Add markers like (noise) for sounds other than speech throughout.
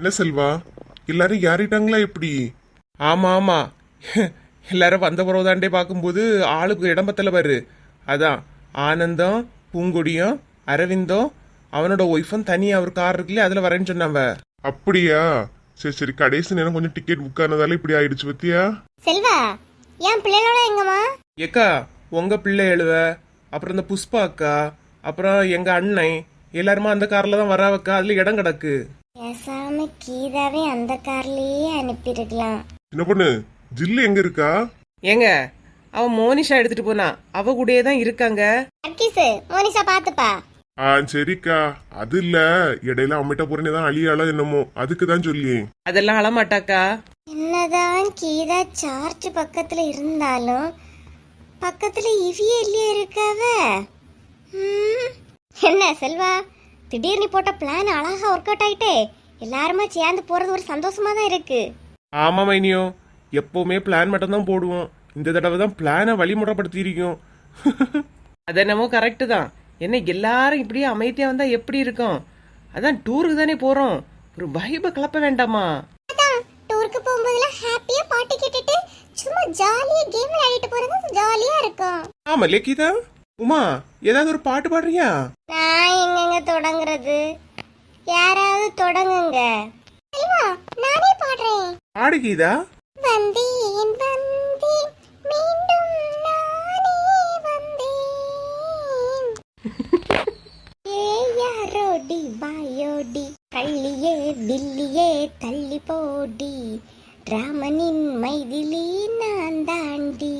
என்ன செல்வா எல்லாரும் யாரிட்டாங்களா எப்படி? ஆமா ஆமா. எல்லாரும் வந்த பிறகுதாண்டே பார்க்கும்போது ஆளுக்கு இடம் பத்தல பாரு. அதான் ஆனந்தம் பூங்குடியும் அரவிந்தம் அவனோட ஒய்ஃபும் தனியா ஒரு கார் இருக்குல்ல அதுல வரேன்னு சொன்னாவ அப்படியா? சரி சரி கடைசி நேரம் கொஞ்சம் டிக்கெட் புக் ஆனதால இப்படி ஆயிடுச்சு பத்தியா? செல்வா என் பிள்ளைகளோட எங்கம்மா? ஏக்கா உங்க பிள்ளை எழுவ அப்புறம் இந்த புஷ்பா அக்கா அப்புறம் எங்க அண்ணன் எல்லாருமா அந்த கார்ல தான் வராவக்கா அதுல இடம் கிடக்கு. பேசாம கீதாவே அந்த கார்லயே அனுப்பியிருக்கலாம் என்ன பொண்ணு ஜில்லு எங்க இருக்கா? ஏங்க அவன் மோனிஷா எடுத்துட்டு போனா. அவ கூடயே தான் இருக்காங்க. மோனிஷா பாத்துப்பா. ஆ சரிக்கா. அது இல்ல. இடையில அம்மிட்ட போறேன்னு தான் அழியாளோ என்னமோ. அதுக்கு தான் சொல்லி அதெல்லாம் அழமாட்டாக்கா? என்னதான் கீதா சார்ஜ் பக்கத்துல இருந்தாலும் பக்கத்துல இவிய இல்லையா இருக்காவ? ம், என்ன செல்வா? திடீர்னு போட்ட பிளான் அழகா ஒர்க் அவுட் ஆயிட்டே. எல்லாருமா சேர்ந்து போறது ஒரு சந்தோஷமா தான் இருக்கு. ஆமா மைனியோ. எப்பவுமே பிளான் மட்டும் தான் போடுவோம். இந்த தடவை தான் பிளானை வழிமுறைப்படுத்தி இருக்கோம் (laughs) அது என்னமோ கரெக்டு தான். என்ன எல்லாரும் இப்படியே அமைதியா வந்தா எப்படி இருக்கும்? அதான் டூருக்கு தானே போறோம். ஒரு வைப கிளப்ப வேண்டாமா? அதான் டூருக்கு போகும்போதெல்லாம் ஹாப்பியா பாட்டு கேட்டுட்டு சும்மா ஜாலியா கேம் விளையாடிட்டு போறது ஜாலியா இருக்கும். ஆமா லேக்கிதா? உமா ஏதாவது ஒரு பாட்டு பாடுறியா? நான் எங்கெங்க தொடங்குறது? யாராவது தொடங்குங்க. செல்வா நானே பாடுறேன். பாடு கீதா. வந்தேன் வந்தேன். மீண்டும் நானே வந்தேன். ஏ யாரோடி வாயோடி? கள்ளியே வில்லியே தள்ளி போடி. ராமனின் மைதிலி நான் தாண்டி.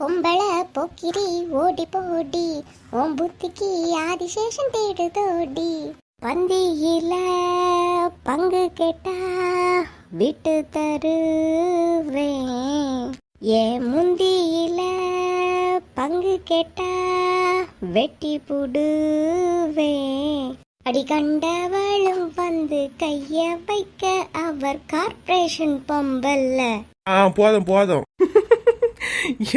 பொம்பளை போக்கிரி ஓடி போடி. ஓம் புத்திக்கு ஆதிசேஷன் தேடு தோடி. பந்தியில பங்கு கேட்டா விட்டு தருவேன். ஏ முந்தியில பங்கு கேட்டா வெட்டி புடுவேன். அடி கண்டவளும் வந்து கைய வைக்க அவர் கார்பரேஷன் பொம்பல்ல. ஆ போதும் போதும்.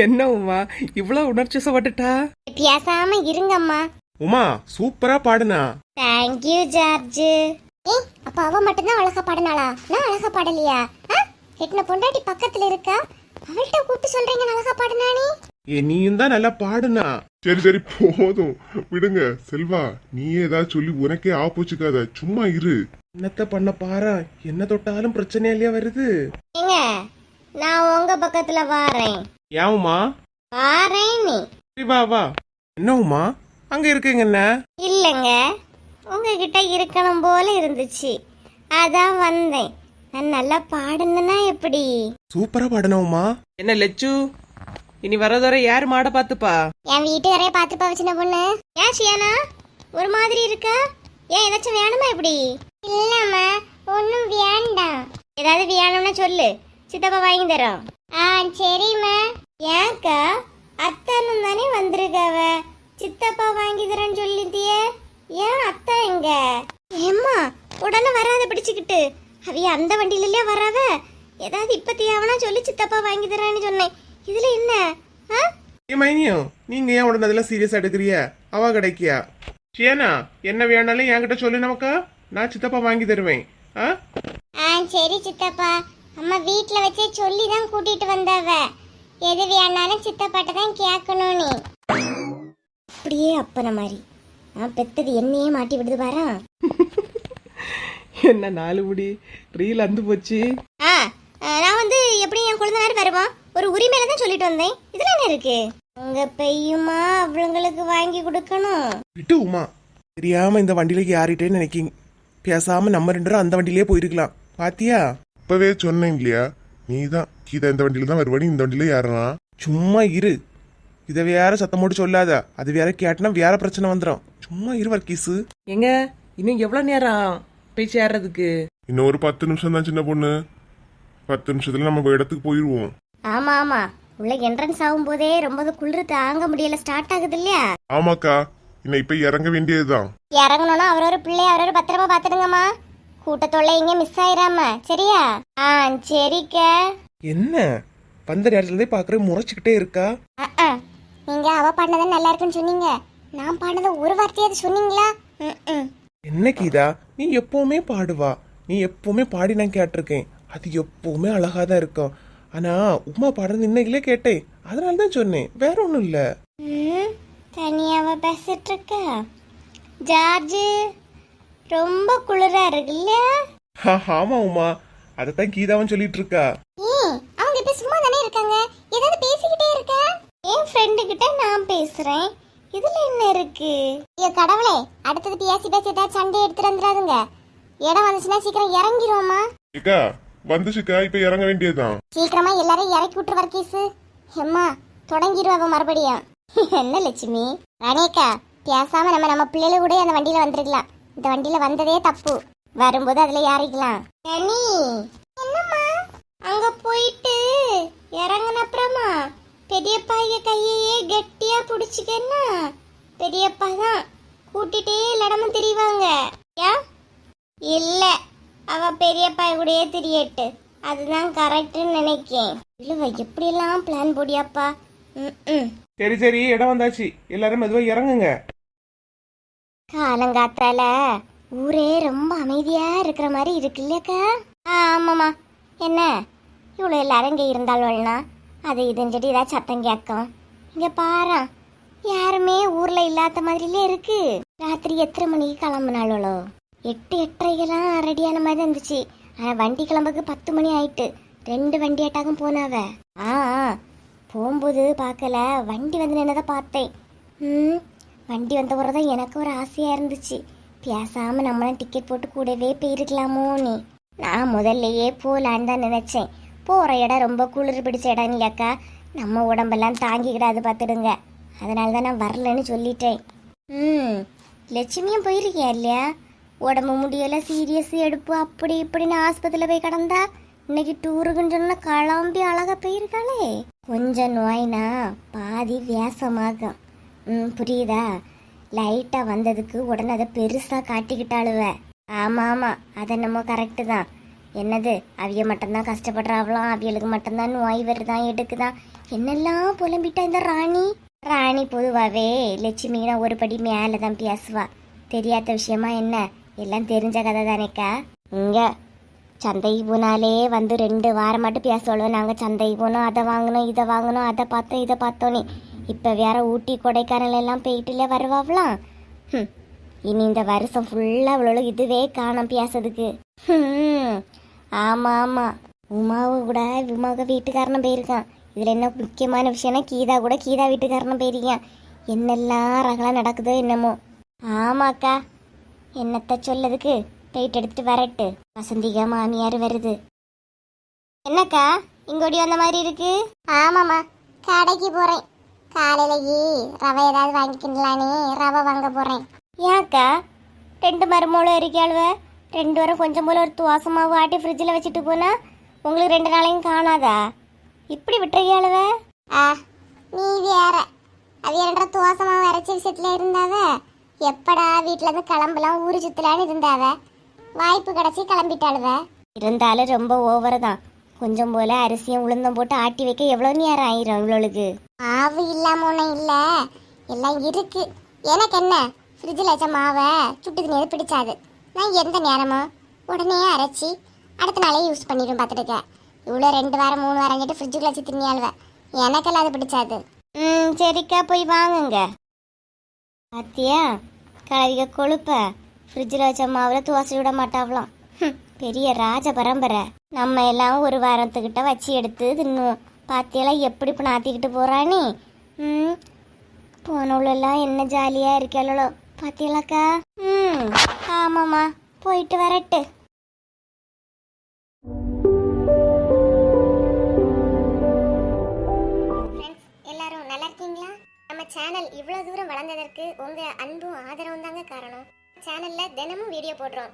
என்ன உமா? இவ்வளவு உணர்ச்சிசப்பட்டுட்டா பேசாம இருங்கம்மா. உமா சூப்பரா பாடுனா. தேங்க்யூ ஜார்ஜ் ஏய் அப்ப அவ மட்டும்தான் அழகா பாடினாளா? நான் அழகா பாடலையா? ஆ? எட்டுன பொண்டாட்டி பக்கத்துல இருக்கா? அவள்கிட்ட கூப்பிட்டு சொல்றீங்க அழகா பாடினானே ஏ நீயும் தான் நல்லா பாடுனா. சரி சரி போதும். விடுங்க செல்வா நீ ஏதாவது சொல்லி உனக்கே ஆப்போச்சுக்காத சும்மா இரு. என்னத்த பண்ண பாரா? என்ன தொட்டாலும் பிரச்சனை இல்லையா வருது நான் உங்க பக்கத்துல வாரேன். ஏன் உமா வாரேன் சரி வா வா. என்ன உமா அங்க இருக்கீங்க என்ன? இல்லைங்க. உங்ககிட்ட இருக்கணும் போல இருந்துச்சு. அதான் வந்தேன். நான் நல்லா பாடுனேன்னா எப்படி? சூப்பரா பாடுன உமா என்ன லெச்சு? இனி வரதோற யார் மாட பாத்துப்பா என் வீட்டுக்காரே பார்த்துப்பா வச்சுன பொண்ணு. ஏன் ஷியானா? ஒரு மாதிரி இருக்கா? ஏன் ஏதாச்சும் வேணுமா எப்படி? இல்லம்மா ஒன்றும் வேண்டாம். ஏதாவது வேணும்னா சொல்லு. சித்தப்பா வாங்கி தரோம். ஆ சரிம்மா. ஏன்க்கா அத்தனும் தானே வந்திருக்காவ? சித்தப்பா வாங்கி தரேன்னு சொல்லிட்டியே. ஏன் அத்தை எங்க ஏம்மா உடனே வராத பிடிச்சுக்கிட்டு. அவைய அந்த வண்டியிலலே வராவ ஏதாவது இப்ப தேவனா சொல்லி சித்தப்பா வாங்கி தரேன்னு சொன்னேன். இதுல என்ன? ஆ? ஏ மைனியோ நீங்க ஏன் உடனே அதெல்லாம் சீரியஸா எடுக்கிறிய அவ கிடைக்கியா? ஷியானா என்ன வேணாலும் என்கிட்ட சொல்லு நமக்கா. நான் சித்தப்பா வாங்கி தருவேன். ஆ? ஆ சரி சித்தப்பா. அம்மா வீட்ல வச்சே சொல்லி தான் கூட்டிட்டு வந்தவ. எது வேணாலும் சித்தப்பாட்ட தான் கேட்கணும் நீ. அப்படியே அப்பன மாதிரி. நான் பெத்தது என்னையே மாட்டி விடுது பாரா? (laughs) என்ன நாலு முடி? ரீல் அந்து போச்சு. ஆ நான் வந்து எப்படி என் குழந்தை வருவோம் ஒரு உரிமையில தான் சொல்லிட்டு வந்தேன். இதுல என்ன இருக்கு? உங்க பெய்யுமா? அவளுங்களுக்கு வாங்கி கொடுக்கணும். விட்டு உமா. தெரியாம இந்த வண்டியில யாரிட்டேன்னு நினைக்கிங்க பேசாம நம்ம ரெண்டு பேரும் அந்த வண்டியிலே போயிருக்கலாம். பாத்தியா? இப்பவே சொன்னேன் இல்லையா? நீ தான் கீதா இந்த வண்டியில தான் வருவாடி இந்த வண்டியில யாரா சும்மா இரு. இதை வேற சத்தம் போட்டு சொல்லாத. அது வேற கேட்டனா வேற பிரச்சனை வந்துடும் சும்மா இரு வர்க்கீஸு எங்க? இன்னும் எவ்வளவு நேரம் போய் சேர்றதுக்கு? இன்னும் ஒரு பத்து நிமிஷம் தான் சின்ன பொண்ணு. பத்து நிமிஷத்துல நம்ம இடத்துக்கு போயிருவோம். ஆமா ஆமா. உள்ள என்ட்ரன்ஸ் ஆகும் போதே ரொம்ப குளிர் தாங்க முடியல. ஸ்டார்ட் ஆகுது இல்லையா? ஆமாக்கா. இன்னும் இப்ப இறங்க வேண்டியதுதான். இறங்கணும்னா அவரவர் பிள்ளைய அவரவர் பத்திரமா பாத்துடுங்கம்மா கூட்டத்தொல்லை எங்க மிஸ் ஆயிராம. சரியா? ஆ சரிக்க. என்ன? வந்த நேரத்துல இருந்தே பாக்குற முறைச்சுக்கிட்டே இருக்கா? அஹ், நீங்க அவ பாடினது நல்லா இருக்குன்னு சொன்னீங்க. நான் பாடினது ஒரு வார்த்தையாவது சொன்னீங்களா? ம்ம். என்ன கீதா? நீ எப்பவுமே பாடுவா. நீ எப்பவுமே பாடி நான் கேட்டிருக்கேன். அது எப்பவுமே அழகா தான் இருக்கும். ஆனா உமா பாடுறது இன்னைக்குலே கேட்டேன். அதனால தான் சொன்னேன். வேற ஒன்றும் இல்லை. ம், தனியாவா பேசிட்டு இருக்க? ஜார்ஜ். ரொம்ப குளிரா இருக்குல்ல? ஆமா உமா. அதைத்தான் கீதாவும் சொல்லிட்டு இருக்கா ஏய் அவங்க இப்ப சும்மா தானே இருக்காங்க? ஏதாவது பேசிக்கிட்டே இருக்க? என் ஃப்ரெண்டு கிட்ட நான் பேசுறேன். இதுல என்ன இருக்கு? ஐயோ கடவுளே அடுத்தது பேசி பேசி ஏதாவது சண்டை எடுத்துட்டு வந்துடாதுங்க. இடம் வந்துச்சுன்னா சீக்கிரம் இறங்கிருவோமா? ஏக்கா வந்துச்சுக்கா இப்ப இறங்க வேண்டியதுதான். சீக்கிரமா எல்லாரும் இறக்கி விட்டுரு வர்க்கீஸு எம்மா தொடங்கிடுவா மறுபடியும். (laughs) என்ன லட்சுமி? ரணிகா பேசாம நம்ம நம்ம பிள்ளைல கூட அந்த வண்டியில வந்திருக்கலாம். இந்த வண்டியில வந்ததே தப்பு. வரும்போது அதுல யாரிக்கலாம் ரனி என்னம்மா? அங்க போயிட்டு இறங்கின அப்புறமா பெரியப்பா கையையே கெட்டியா புடிச்சுக்கன்னா பெரியப்பா தான் கூட்டிட்டே இடமும் திரிவாங்க. ஏன் இல்ல அவ பெரியப்பா கூடயே திரியட்டு. அதுதான் கரெக்ட்னு நினைக்கேன். இல்லவ எப்படியெல்லாம் பிளான் போடியாப்பா? ம் சரி சரி இடம் வந்தாச்சு. எல்லாரும் மெதுவா இறங்குங்க. காலங்காத்தால ஊரே ரொம்ப அமைதியா இருக்கிற மாதிரி இருக்கு இல்லையாக்கா? ஆமாம்மா. என்ன? இவ்வளோ எல்லாரும் இங்கே இருந்தாள்வள்னா அது இதுன்னு சொல்லி ஏதாவது சத்தம் கேட்கும். இங்கே பாரு யாருமே ஊரில் இல்லாத மாதிரிலே இருக்கு. ராத்திரி எத்தனை மணிக்கு கிளம்புனாளோ எட்டு எட்டரைக்கெல்லாம் ரெடியான மாதிரி இருந்துச்சு. ஆனால் வண்டி கிளம்புக்கு பத்து மணி ஆயிட்டு. ரெண்டு வண்டி ஆட்டாகும் போனாவ. ஆ ஆ. போகும்போது பார்க்கல. வண்டி வந்து நின்னதை பார்த்தேன். ம் வண்டி வந்த பிறகு தான் எனக்கு ஒரு ஆசையாக இருந்துச்சு. பேசாம நம்மளும் டிக்கெட் போட்டு கூடவே போயிருக்கலாமோ நீ? நான் முதல்லயே போலான்னு தான் நினைச்சேன். போகிற இடம் ரொம்ப குளிர் பிடிச்ச இடம் இல்லையாக்கா நம்ம உடம்பெல்லாம் தாங்கிக்கிடாது பார்த்துடுங்க. அதனால தான் நான் வரலன்னு சொல்லிட்டேன். ம் லட்சுமியும் போயிருக்கியா இல்லையா? உடம்பு முடியல சீரியஸ் எடுப்பு அப்படி இப்படின்னு ஆஸ்பத்திரியில் போய் கிடந்தா இன்னைக்கு டூருக்குன்னு சொன்னால் கிளம்பி அழகா போயிருக்காளே. கொஞ்சம் நோய்னா பாதி வியாசமாகும் ம் புரியுதா? லைட்டா வந்ததுக்கு உடனே அதை பெருசா காட்டிக்கிட்டாளுவ. ஆமா ஆமா அது என்னமோ கரெக்டு தான். என்னது அவிய மட்டும்தான் கஷ்டப்படுறாவலாம் அவியலுக்கு மட்டும்தான் நோய் வருதான் எடுக்குதான் என்னெல்லாம் புலம்பிட்டா இந்த ராணி? ராணி பொதுவாவே லட்சுமினா ஒரு படி மேலே தான் பேசுவா. தெரியாத விஷயமா என்ன? எல்லாம் தெரிஞ்ச கதை தானேக்கா இங்க சந்தைக்கு போனாலே வந்து ரெண்டு வாரம் மட்டும் பேசுவோம் நாங்கள் சந்தைக்கு போனோம் அதை வாங்கினோம் இதை வாங்கினோம் அதை பார்த்தோம் இதை பார்த்தோன்னே இப்போ வேற ஊட்டி கொடைக்கானல் எல்லாம் போயிட்டுல வருவாவலாம் இனி இந்த வருஷம் ஃபுல்லாக அவ்வளோ இதுவே காணோம் பேசுறதுக்கு ஆமாம் ஆமாம் ஆமா. உமாவை கூட உமாவுக்கு வீட்டுக்காரனும் போயிருக்கான். இதில் என்ன முக்கியமான விஷயம்னா கீதா கூட கீதா வீட்டுக்காரனும் போயிருக்கான். என்னெல்லாம் ரகலாம் நடக்குதோ என்னமோ. ஆமாக்கா என்னத்த சொல்லதுக்கு? போயிட்டு எடுத்துட்டு வரட்டு. வசந்திகா மாமியார் வருது. என்னக்கா? இங்கோடி வந்த மாதிரி இருக்கு? ஆமாம்மா. கடைக்கு போகிறேன் காலையிலேயே ரவை ஏதாவது வாங்கிக்கலானே ரவை வாங்க போறேன். ஏன்க்கா? ரெண்டு மருமூலம் இருக்காளுவ ரெண்டு பேரும் கொஞ்சம் போல ஒரு துவாச மாவு ஆட்டி ஃப்ரிட்ஜில் வச்சுட்டு போனா உங்களுக்கு ரெண்டு நாளையும் காணாதா? இப்படி விட்டுருக்கியாளுவ? ஆ நீ வேற. அது இரண்டரை துவாச மாவு அரைச்ச விஷயத்துல இருந்தாவ? எப்படா வீட்டுல இருந்து கிளம்பலாம் ஊரு சுத்தலான்னு இருந்தாவ? வாய்ப்பு கிடைச்சி கிளம்பிட்டாளுவ? இருந்தாலும் ரொம்ப ஓவர் தான். கொஞ்சம் போல அரிசியும் உளுந்தம் போட்டு ஆட்டி வைக்க எவ்வளவு நேரம் ஆயிரும் இவ்வளவுக்கு? மாவு இல்லாம ஒன்றும் இல்ல. எல்லாம் இருக்கு. எனக்கு என்ன? ஃப்ரிட்ஜில் வச்ச மாவை சுட்டு தண்ணியை பிடிச்சாது. நான் எந்த நேரமும் உடனே அரைச்சி அடுத்த நாளே யூஸ் பண்ணிடும் பார்த்துட்டுக்க. இவ்வளோ ரெண்டு வாரம் மூணு வாரம் கிட்ட ஃப்ரிட்ஜுக்குள்ள வச்சு தின்னியாளுவ. எனக்கெல்லாம் அது பிடிச்சாது. ம் சரிக்கா போய் வாங்குங்க. பாத்தியா? கலவிக கொழுப்ப. ஃப்ரிட்ஜில் வச்ச மாவில் துவசி விட மாட்டாவலாம் பெரிய ராஜ பரம்பரை. நம்ம எல்லாம் ஒரு வாரத்துக்கிட்ட வச்சு எடுத்து தின்னுவோம். பாத்தியெல்லாம் எப்படி இப்போ நாத்திக்கிட்டு போகிறானே ம்? போனவளெல்லாம் என்ன ஜாலியாக இருக்காளோ பாத்தியலாக்கா ம் ஆமாம்மா போயிட்டு வரட்டு. எல்லாரும் நல்லா இருக்கீங்களா? நம்ம சேனல் இவ்வளோ தூரம் வளர்ந்ததற்கு உங்கள் அன்பும் ஆதரவும் தாங்க காரணம். சேனலில் தினமும் வீடியோ போடுறோம்.